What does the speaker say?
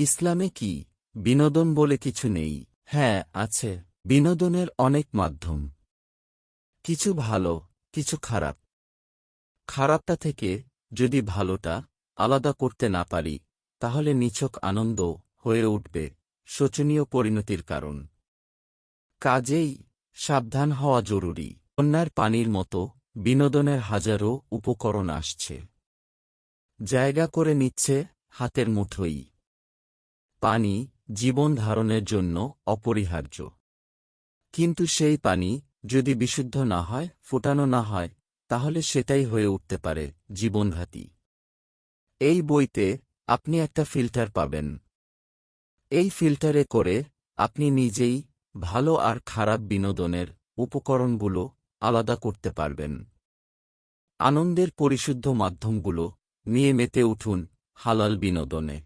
ইসলামে কি? বিনোদন বলে কিছু নেই। হ্যাঁ আছে। বিনোদনের অনেক মাধ্যম। কিছু ভালো, কিছু খারাপ। খারাপটা থেকে যদি ভালোটা আলাদা করতে না পারি, তাহলে নিছক আনন্দ হয়ে উঠবে, শোচনীয় পরিণতির কারণ। কাজেই সাবধান হওয়া জরুরি। বন্যার পানির মতো বিনোদনের হাজারো উপকরণ আসছে। জায়গা করে নিচ্ছে হাতের মুঠোই। পানি জীবন ধারণের জন্য অপরিহার্য। কিন্তু সেই পানি যদি বিশুদ্ধ না হয়, ফোটানো না হয়, তাহলে সেটাই হয়ে উঠতে পারে জীবনঘাতী। এই বইতে আপনি একটা ফিল্টার পাবেন। এই ফিল্টারে করে আপনি নিজেই ভালো আর খারাপ বিনোদনের উপকরণগুলো আলাদা করতে পারবেন। আনন্দের পরিশুদ্ধ মাধ্যমগুলো নিয়ে মেতে উঠুন হালাল বিনোদনে।